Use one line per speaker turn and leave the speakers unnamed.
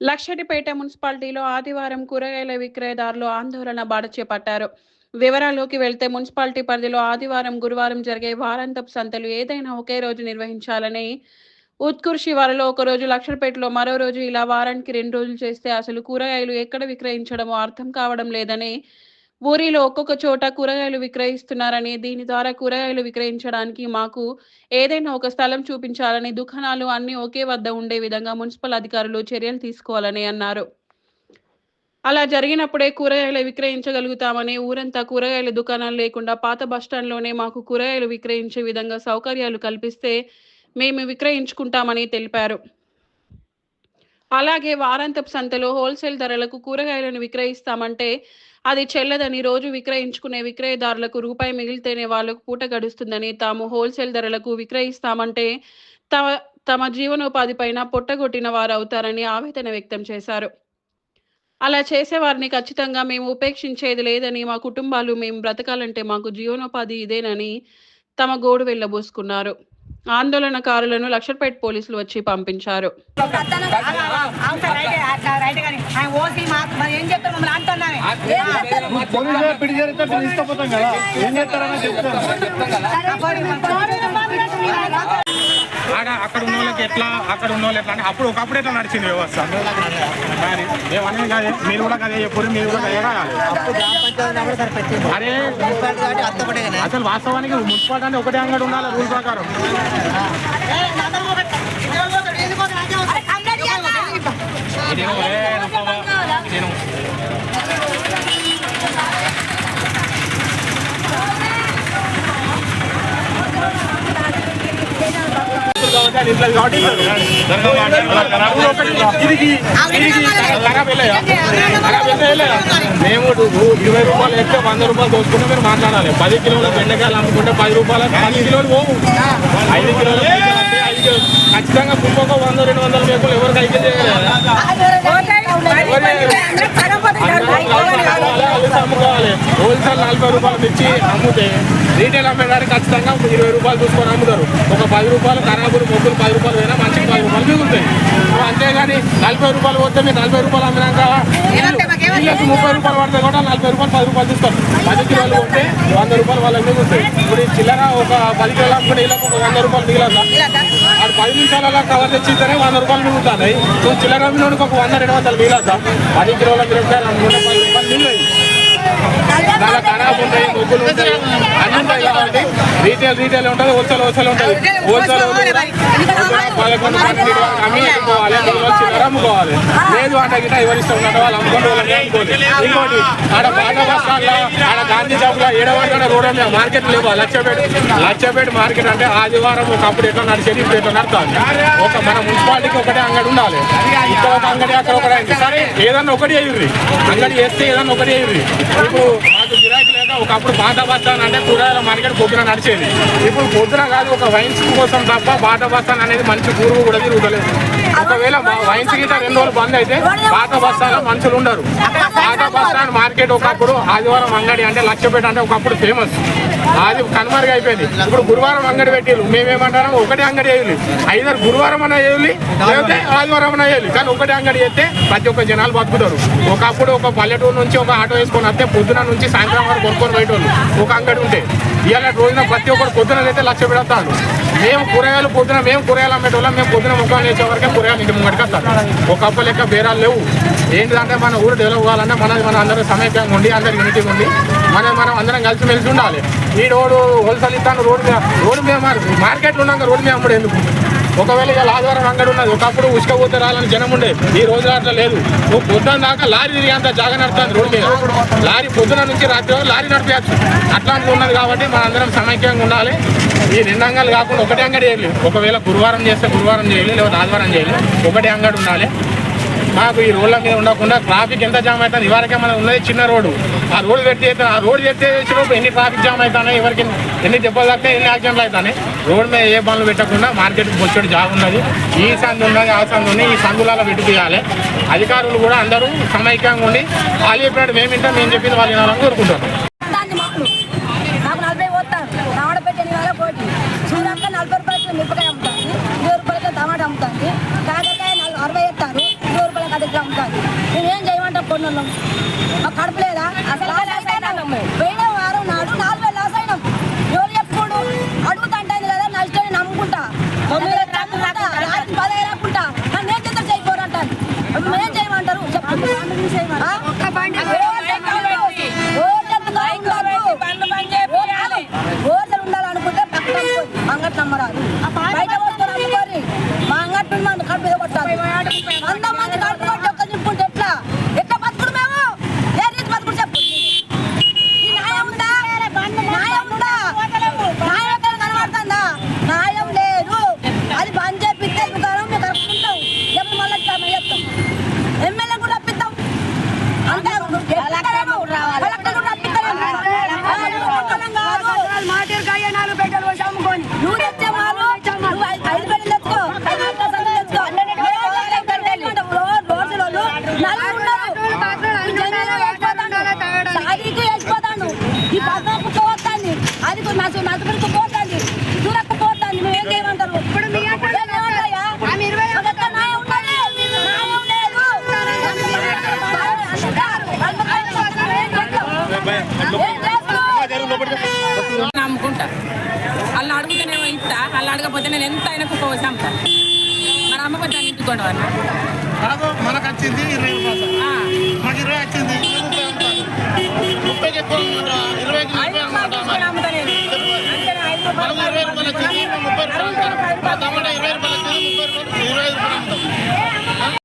లక్షటిపేట మున్సిపాలిటీలో ఆదివారం కూరగాయల విక్రయదారులు ఆందోళన బాట చేపట్టారు. వివరాల్లోకి వెళ్తే మున్సిపాలిటీ పరిధిలో ఆదివారం గురువారం జరిగే వారాంతపు సంతలు ఏదైనా ఒకే రోజు నిర్వహించాలని ఉత్కూర్ శివారులో ఒక రోజు లక్షలపేటలో మరో రోజు ఇలా వారానికి రెండు రోజులు చేస్తే అసలు కూరగాయలు ఎక్కడ విక్రయించడమో అర్థం కావడం లేదని ఊరిలో ఒక్కొక్క చోట కూరగాయలు విక్రయిస్తున్నారని దీని ద్వారా కూరగాయలు విక్రయించడానికి మాకు ఏదైనా ఒక స్థలం చూపించాలని దుకాణాలు అన్ని ఒకే వద్ద ఉండే విధంగా మున్సిపల్ అధికారులు చర్యలు తీసుకోవాలని అన్నారు. అలా జరిగినప్పుడే కూరగాయలు విక్రయించగలుగుతామని ఊరంతా కూరగాయల దుకాణాలు లేకుండా పాత బస్టాండ్లోనే మాకు కూరగాయలు విక్రయించే విధంగా సౌకర్యాలు కల్పిస్తే మేము విక్రయించుకుంటామని తెలిపారు. అలాగే వారాంతపు సంతలో హోల్సేల్ ధరలకు కూరగాయలను విక్రయిస్తామంటే అది చెల్లదని రోజు విక్రయించుకునే విక్రయదారులకు రూపాయి మిగిలితేనే వాళ్ళకు పూట గడుస్తుందని తాము హోల్సేల్ ధరలకు విక్రయిస్తామంటే తమ తమ జీవనోపాధి పైన పొట్టగొట్టిన వారు అవుతారని ఆవేదన వ్యక్తం చేశారు. అలా చేసేవారిని ఖచ్చితంగా మేము ఉపేక్షించేది లేదని మా కుటుంబాలు మేము బ్రతకాలంటే మాకు జీవనోపాధి ఇదేనని తమ గోడు వెళ్ళబోసుకున్నారు ఆందోళనకారులను లక్షపేట పోలీసులు వచ్చి పంపించారు
ఏం
ఆడ అక్కడ ఉన్న వాళ్ళకి ఎట్లా అక్కడ ఉన్న వాళ్ళు ఎట్లా అంటే అప్పుడు ఒకప్పుడు ఎట్లా నడిచింది వ్యవస్థ? మరి కాదే కూడా కదే చెప్పారు మీరు కూడా కదే కావాలి అరే అసలు వాస్తవానికి మున్సిపాలిటీ అంటే ఒకటే అంగడి ఉండాలి రూల్ ప్రకారం. ఇదేమో ఏ నొప్పవా, ఇదేమో. కాబట్టి అది కాబట్టి తిరిగి తిరిగి మేము ఇరవై రూపాయలు ఎక్కితే వంద రూపాయలు దోచుకుంటే మీరు మాట్లాడాలి. పది కిలోల బెండకాయలు అమ్ముకుంటే పది రూపాయలు పది కిలోలు పోవు. ఐదు కిలోలు ఐదు ఖచ్చితంగా కుప్పొక వంద రెండు వందల మేకలు ఎవరికి ఐదు చేయలేదు అమ్ముకోవాలి హోల్సేల్ నలభై రూపాయలు తెచ్చి అమ్ముతే రీటైల్ అమ్మేదానికి ఖచ్చితంగా ఒక ఇరవై రూపాయలు చూసుకొని అమ్ముతారు. ఒక పది రూపాయలు ఖరాబులు మొగ్గులు పది రూపాయలు పోయినా మంచికి పది రూపాయలు మిగులుతాయి. అంతేగాని నలభై రూపాయలు పోతే మీరు నలభై రూపాయలు అమ్మినాక వీళ్ళకి ముప్పై రూపాయలు పడతాయి కూడా నలభై రూపాయలు పది రూపాయలు తీస్తారు. పది కిలోలు ఉంటే వంద రూపాయలు వాళ్ళకి మిగులుతాయి. ఇప్పుడు ఈ చిల్లర ఒక పది కిలోలు అమ్ముకుంటే వీళ్ళకి ఒక వంద రూపాయలు మిగిలదా అది పది నిమిషాలలో కవర్ తెచ్చిస్తేనే వంద రూపాయలు మిగులుతాయి సో చిల్లర అమ్మినోడికి ఒక వంద రెండు వందలు మిగిలదా పది కిలోల మిరపకాయలు అమ్ముకుంటే పది రూపాయలు మిగిలాయి. చాలా ఖరాబ్ ఉంటాయి ముగ్గులు ఉంటాయి. అన్ని ఉంటాయి కాబట్టి రీటైల్ రీటైల్ ఉంటుంది హోల్సేల్ హోల్సేల్ ఉంటుంది. హోల్సేల్ పదకొండు పన్నెండు అమ్మి అమ్ముకోవాలి మిగిలిన చిల్లర అమ్ముకోవాలి. లేదు అంటే గిట్ట ఎవరు ఇష్టం ఉన్నట్టు వాళ్ళు అమ్ముకుంటూ వాళ్ళని ఇంకోటి ఆడ పాట బస్టాండ్లో ఆడ గాంధీ చౌక్లో ఏడవడ రోడ్ మీద మార్కెట్ లేవు లక్షపేట లక్షపేట మార్కెట్ అంటే ఆదివారం ఒకప్పుడు ఎట్లా నడిచేది ఇప్పుడు ఎట్లా నడుతుంది ఒక మన మున్సిపాలిటీకి ఒకటే అంగడి ఉండాలి. ఇక్కడ ఒక అంగడి అక్కడ ఒకటే. సరే ఏదన్నా ఒకటి అయ్యింది అంగడి చేస్తే ఏదన్నా ఒకటి అయ్యింది ఇప్పుడు మాకు గిరాకీ లేక ఒకప్పుడు బాట బస్తాన్ అంటే కూరగాయల మార్కెట్ పొద్దున నడిచేది. ఇప్పుడు పొద్దున కాదు ఒక వైన్స్ కోసం తప్ప బాట బస్తాన్ అనేది మంచి గురువు కూడా తిరుగుతలేదు ఒకవేళ వైన్స్ గిట్ట రెండు రోజులు బంద్ అయితే పాత బస్తాలో మనుషులు ఉండరు. పాత స్టాండ్ మార్కెట్ ఒకప్పుడు ఆదివారం అంగడి అంటే లక్ష్యపేట అంటే ఒకప్పుడు ఫేమస్. అది కనుమరుగు అయిపోయింది. ఇప్పుడు గురువారం అంగడి పెట్టిళ్ళు మేమేమంటారు ఒకటే అంగడి వేయాలి ఐదారు గురువారం అన్న వేయాలి లేకపోతే ఆదివారం అన్న వేయాలి కానీ ఒకటే అంగడి చేస్తే ప్రతి ఒక్క జనాలు బతుకుతారు. ఒకప్పుడు ఒక పల్లెటూరు నుంచి ఒక ఆటో వేసుకొని వస్తే పొద్దున నుంచి సాయంత్రం వరకు కొనుక్కొని బయట ఒక అంగడి ఉంటే. ఇవాళ రోజున ప్రతి ఒక్కరు పొద్దున అయితే లక్ష పెడతాను మేము కూరగాయలు పొద్దున మేము కూరగాయలు అమ్మేటోళ్ళం. మేము పొద్దున ముఖాలు వేసే వరకే కూరగాయలు ఇంటి ముంగడికి వస్తారు ఒకప్ప లెక్క బేరాలు లేవు. ఏంటంటే మన ఊరు డెవలప్ కావాలంటే మనది మన అందరూ సమైక్యంగా ఉండి అందరు యూనిటీగా ఉండి మనం మనం అందరం కలిసిమెలిసి ఉండాలి. ఈ రోడ్డు హోల్సేల్ ఇస్తాను రోడ్డు మీద రోడ్డు మీద మార్కెట్లు ఉన్నాక రోడ్డు మీద అమ్ముడు ఎందుకు? ఒకవేళ ఇవాళ ఆదివారం అంగడి ఉన్నది ఒకప్పుడు ఉసుక పోతే రాలని జనం ఉండే. ఈ రోజు అట్లా లేదు. నువ్వు పొద్దున దాకా లారీ తిరిగి అంత జాగా నడుతుంది రోడ్డు మీద. లారీ పొద్దున నుంచి రాత్రి లారీ నడిపేయచ్చు. అట్లా ఉన్నది కాబట్టి మనందరం సమైక్యంగా ఉండాలి. ఈ రెండు అంగాలు కాకుండా ఒకటే అంగడి చేయాలి ఒకవేళ గురువారం చేస్తే గురువారం చేయాలి లేదా ఆదివారం చేయాలి ఒకటే అంగడి ఉండాలి. మాకు ఈ రోడ్ల మీద ఉండకుండా ట్రాఫిక్ ఎంత జామ్ అవుతుంది? ఇవరకే మనం ఉన్నది చిన్న రోడ్డు. ఆ రోడ్డు పెడితే ఆ రోడ్డు చెప్తే వచ్చినప్పుడు ఎన్ని ట్రాఫిక్ జామ్ అవుతున్నాయి? ఎవరికి ఎన్ని దెబ్బలు తగ్గితే ఎన్ని యాక్సిడెంట్లు అవుతాయి రోడ్డు మీద ఏ బండ్లు పెట్టకుండా మార్కెట్ బొచ్చడి జాబ్ ఉన్నది. ఈ సందు ఉన్నది ఆ సందు ఉన్నాయి ఈ సందులలో పెట్టియాలి అధికారులు కూడా అందరూ సమైక్యంగా ఉండి వాళ్ళు చెప్పినట్టు మేము వింటాం మేము చెప్పింది వాళ్ళు వినాలని
కోరుకుంటున్నాం మాకు కడుపు లేదా? పోయిన వారం నాడు నాలుగు వేలు లాస్ అయినాం. ఎవరు చెప్పుడు అడుగుతుంటే కదా నష్టం నమ్ముకుంటా. పదవి రాకుంటా. నన్ను ఏం చేస్తారు చేయమంటారు. చెప్పండి పోతుంది నా నలుగురికి పోతుంది దూరకు పోతుంది నువ్వేం చేయమంటారు ఇప్పుడు
నమ్ముకుంటా వాళ్ళు అడుగుతేనేమో ఇస్తా వాళ్ళు అడగకపోతే నేను ఎంత ఆయనకు పోసాంతా మన అమ్మ కొంచెం ఇంటికోండి వాళ్ళు
మనకు వచ్చింది ఇరవై వచ్చింది ముప్పైకి